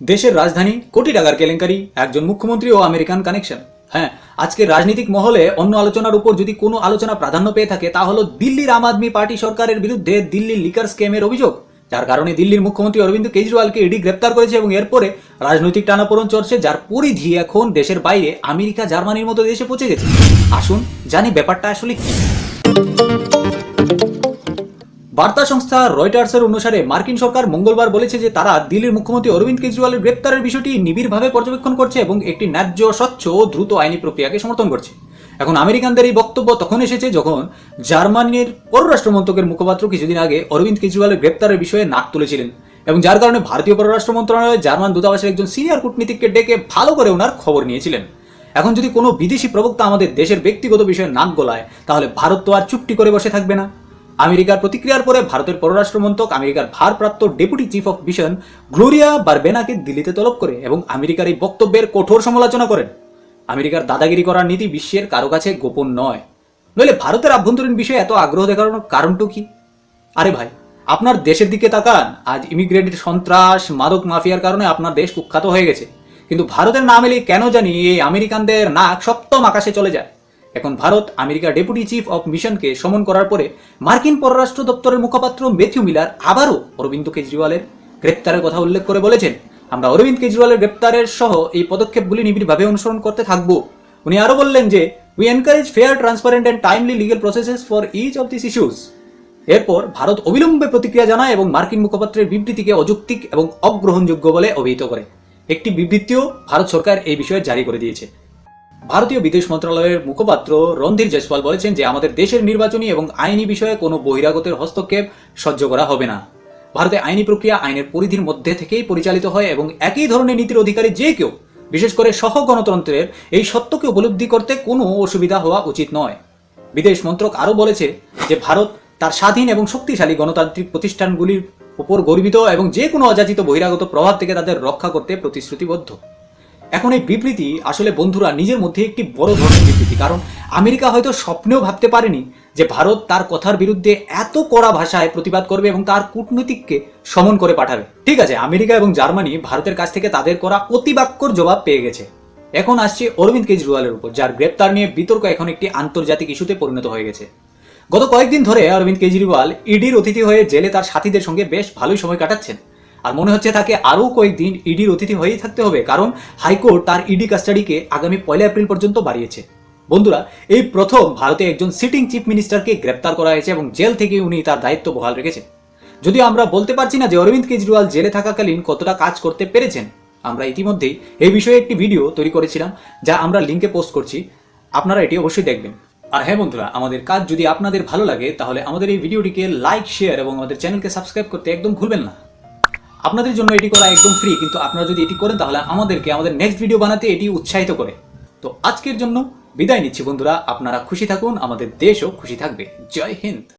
দেশের রাজধানী কোটি টাকার কেলেঙ্কারি, একজন মুখ্যমন্ত্রী ও আমেরিকান কানেকশন। হ্যাঁ আজকের রাজনৈতিক মহলে অন্য আলোচনার উপর যদি কোনো আলোচনা প্রাধান্য পেয়ে থাকে, তা হলো দিল্লির আম আদমি পার্টি সরকারের বিরুদ্ধে দিল্লির লিকার স্ক্যামের অভিযোগ। যার কারণে দিল্লির মুখ্যমন্ত্রী অরবিন্দ কেজরিওয়ালকে ইডি গ্রেপ্তার করেছে এবং এরপরে রাজনৈতিক টানাপোড়ন চলছে যার পরিধি এখন দেশের বাইরে আমেরিকা, জার্মানির মতো দেশে পৌঁছে গেছে। আসুন জানি ব্যাপারটা আসলে কি। বার্তা সংস্থা রয়টার্সের অনুসারে মার্কিন সরকার মঙ্গলবার বলেছে যে তারা দিল্লির মুখ্যমন্ত্রী অরবিন্দ কেজরিওয়ালের গ্রেপ্তারের বিষয়টি নিবিড়ভাবে পর্যবেক্ষণ করছে এবং একটি ন্যায্য, স্বচ্ছ ও দ্রুত আইনি প্রক্রিয়াকে সমর্থন করছে। এখন আমেরিকানদের এই বক্তব্য তখন এসেছে যখন জার্মানির পররাষ্ট্র মন্ত্রকের মুখপাত্র কিছুদিন আগে অরবিন্দ কেজরিওয়ালের গ্রেপ্তারের বিষয়ে নাক তুলেছিলেন এবং যার কারণে ভারতীয় পররাষ্ট্র মন্ত্রণালয় জার্মান দূতাবাসের একজন সিনিয়র কূটনীতিককে ডেকে ভালো করে ওনার খবর নিয়েছিলেন। এখন যদি কোনো বিদেশি প্রবক্তা আমাদের দেশের ব্যক্তিগত বিষয়ে নাক গলায়, তাহলে ভারত তো আর চুপটি করে বসে থাকবে না। আমেরিকার প্রতিক্রিয়ার পরে ভারতের পররাষ্ট্র মন্ত্রক আমেরিকার ভারপ্রাপ্ত deputy chief of mission Gloria বারবেনাকে দিল্লিতে তলব করে এবং আমেরিকার এই বক্তব্যের কঠোর সমালোচনা করেন। আমেরিকার দাদাগিরি করার নীতি বিশ্বের কারও কাছে গোপন নয়। নইলে ভারতের আভ্যন্তরীণ বিষয়ে এত আগ্রহ দেখানোর কারণটা কি? আরে ভাই, আপনার দেশের দিকে তাকান। আজ ইমিগ্রেন্টের সন্ত্রাস, মাদক মাফিয়ার কারণে আপনার দেশ কুখ্যাত হয়ে গেছে। কিন্তু ভারতের নাম এলে কেন জানি এই আমেরিকানদের নাক সপ্তম আকাশে চলে যায়। এখন ভারত আমেরিকার ডেপুটি চিফ অফ মিশনকে সমন করার পরে মার্কিন পররাষ্ট্র দপ্তরের মুখপাত্র মেথিউ মিলার আবারও অরবিন্দ কেজরিওয়ালের গ্রেপ্তারের কথা উল্লেখ করে বলেছেন, আমরা অরবিন্দ কেজরিওয়ালের গ্রেপ্তারের সহ এই পদক্ষেপগুলি নিবিড়ভাবে অনুসরণ করতে থাকব। উনি আরও বললেন যে we encourage fair transparent and timely legal processes for each of this issues এরপর ভারত অবিলম্বে প্রতিক্রিয়া জানায় এবং মার্কিন মুখপাত্রের বিবৃতিকে অযৌক্তিক এবং অগ্রহণযোগ্য বলে অভিহিত করে। একটি বিবৃতিও ভারত সরকার এই বিষয়ে জারি করে দিয়েছে। ভারতীয় বিদেশ মন্ত্রণালয়ের মুখপাত্র রণধীর জয়সওয়াল বলেছেন যে আমাদের দেশের নির্বাচনী এবং আইনি বিষয়ে কোনো বহিরাগতের হস্তক্ষেপ সহ্য করা হবে না। ভারতে আইনি প্রক্রিয়া আইনের পরিধির মধ্যে থেকেই পরিচালিত হয় এবং একই ধরনের নীতির অধিকারী যে কেউ, বিশেষ করে সহ গণতন্ত্রের এই সত্যকে উপলব্ধি করতে কোনো অসুবিধা হওয়া উচিত নয়। বিদেশ মন্ত্রক আরও বলেছে যে ভারত তার স্বাধীন এবং শক্তিশালী গণতান্ত্রিক প্রতিষ্ঠানগুলির উপর গর্বিত এবং যে কোনো অযাচিত বহিরাগত প্রভাব থেকে তাদের রক্ষা করতে প্রতিশ্রুতিবদ্ধ। এখন এই বিবৃতি আসলে বন্ধুরা নিজের মধ্যে একটি বড় ধরনের বিবৃতি, কারণ আমেরিকা হয়তো স্বপ্নেও ভাবতে পারেনি যে ভারত তার কথার বিরুদ্ধে এত কড়া ভাষায় প্রতিবাদ করবে এবং তার কূটনীতিককে সমন করে পাঠাবে। ঠিক আছে, আমেরিকা এবং জার্মানি ভারতের কাছ থেকে তাদের করা অতিবাক্যর জবাব পেয়ে গেছে। এখন আসছে অরবিন্দ কেজরিওয়ালের উপর, যার গ্রেপ্তার নিয়ে বিতর্ক এখন একটি আন্তর্জাতিক ইস্যুতে পরিণত হয়ে গেছে। গত কয়েকদিন ধরে অরবিন্দ কেজরিওয়াল ইডির অতিথি হয়ে জেলে তার সাথীদের সঙ্গে বেশ ভালোই সময় কাটাচ্ছেন। আর মনে হচ্ছে তাকে আরও কয়েকদিন ইডির অতিথি হয়েই থাকতে হবে, কারণ হাইকোর্ট তার ইডি কাস্টাডিকে আগামী পয়লা এপ্রিল পর্যন্ত বাড়িয়েছে। বন্ধুরা, এই প্রথম ভারতে একজন সিটিং চিফ মিনিস্টারকে গ্রেপ্তার করা হয়েছে এবং জেল থেকে উনি তার দায়িত্ব বহাল রেখেছেন। যদিও আমরা বলতে পারছি না যে অরবিন্দ কেজরিওয়াল জেলে থাকাকালীন কতটা কাজ করতে পেরেছেন, আমরা ইতিমধ্যেই এই বিষয়ে একটি ভিডিও তৈরি করেছিলাম, যা আমরা লিঙ্কে পোস্ট করছি, আপনারা এটি অবশ্যই দেখবেন। আর হ্যাঁ বন্ধুরা, আমাদের কাজ যদি আপনাদের ভালো লাগে, তাহলে আমাদের এই ভিডিওটিকে লাইক শেয়ার এবং আমাদের চ্যানেলকে সাবস্ক্রাইব করতে একদম ভুলবেন না। আপনাদের জন্য এটি করা একদম ফ্রি কিন্তু আপনারা যদি এটি করেন, তাহলে আমাদেরকে, আমাদের নেক্সট ভিডিও বানাতে এটি উৎসাহিত করে। তো আজকের জন্য বিদায় নিচ্ছি বন্ধুরা, আপনারা খুশি থাকুন, আমাদের দেশও খুশি থাকবে। জয় হিন্দ!